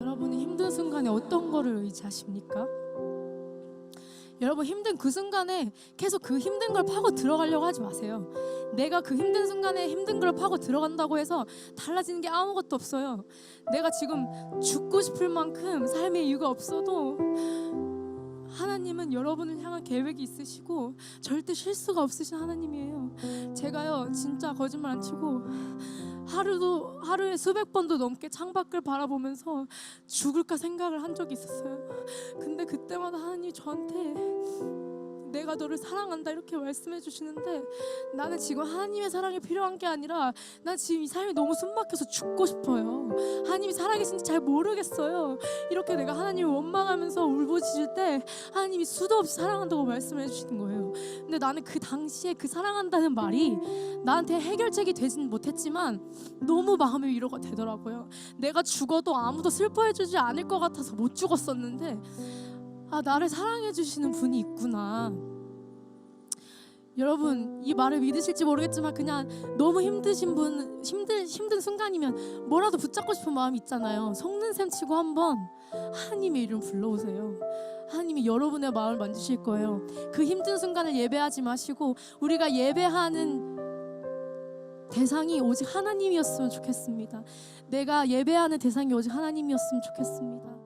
여러분은 힘든 순간에 어떤 거를 의지하십니까? 여러분 힘든 그 순간에 계속 그 힘든 걸 파고 들어가려고 하지 마세요. 내가 그 힘든 순간에 힘든 걸 파고 들어간다고 해서 달라지는 게 아무것도 없어요. 내가 지금 죽고 싶을 만큼 삶의 이유가 없어도 하나님은 여러분을 향한 계획이 있으시고 절대 실수가 없으신 하나님이에요. 제가요 진짜 거짓말 안 치고 하루도 하루에 수백 번도 넘게 창밖을 바라보면서 죽을까 생각을 한 적이 있었어요. 근데 그때마다 하나님이 저한테 내가 너를 사랑한다 이렇게 말씀해 주시는데 나는 지금 하나님의 사랑이 필요한 게 아니라 난 지금 이 삶이 너무 숨막혀서 죽고 싶어요. 하나님이 살아계신지 잘 모르겠어요. 이렇게 내가 하나님을 원망하면서 울부짖을 때 하나님이 수도 없이 사랑한다고 말씀해 주시는 거예요. 근데 나는 그 당시에 그 사랑한다는 말이 나한테 해결책이 되진 못했지만 너무 마음의 위로가 되더라고요. 내가 죽어도 아무도 슬퍼해 주지 않을 것 같아서 못 죽었었는데 아 나를 사랑해 주시는 분이 있구나. 여러분 이 말을 믿으실지 모르겠지만 그냥 너무 힘드신 분 힘든 힘든 순간이면 뭐라도 붙잡고 싶은 마음이 있잖아요. 속는 셈 치고 한번 하나님의 이름 불러오세요. 하나님이 여러분의 마음을 만지실 거예요. 그 힘든 순간을 예배하지 마시고 우리가 예배하는 대상이 오직 하나님이었으면 좋겠습니다. 내가 예배하는 대상이 오직 하나님이었으면 좋겠습니다.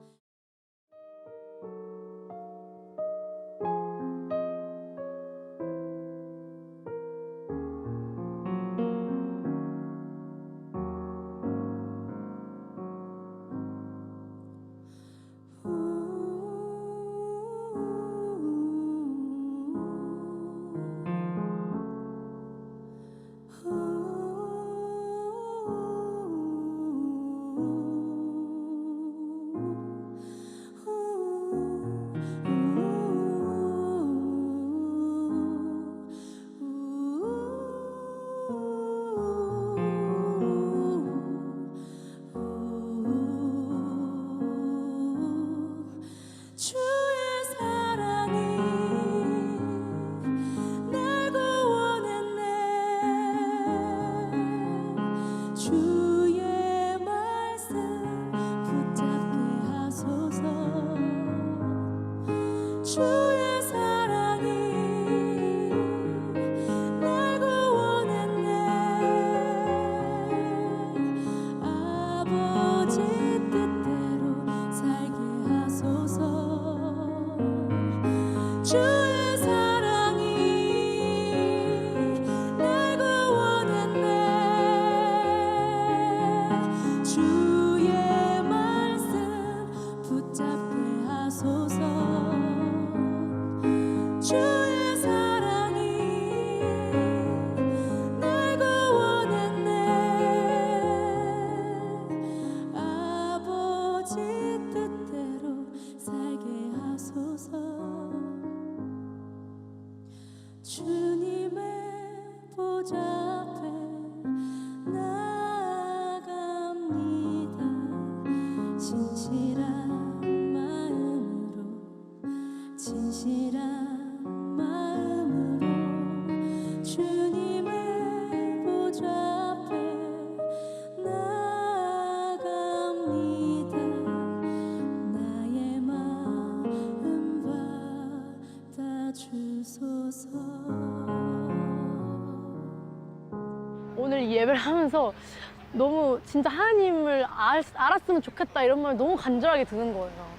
하소서 주 주님의 보좌 오늘 이 예배를 하면서 너무 진짜 하나님을 알, 알았으면 좋겠다 이런 말이 너무 간절하게 드는 거예요.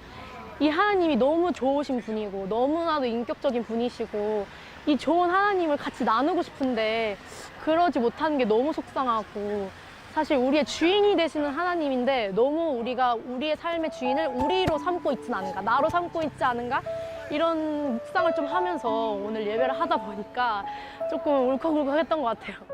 이 하나님이 너무 좋으신 분이고 너무나도 인격적인 분이시고 이 좋은 하나님을 같이 나누고 싶은데 그러지 못하는 게 너무 속상하고 사실 우리의 주인이 되시는 하나님인데 너무 우리가 우리의 삶의 주인을 우리로 삼고 있진 않은가 나로 삼고 있지 않은가 이런 묵상을 좀 하면서 오늘 예배를 하다 보니까 조금 울컥울컥했던 것 같아요.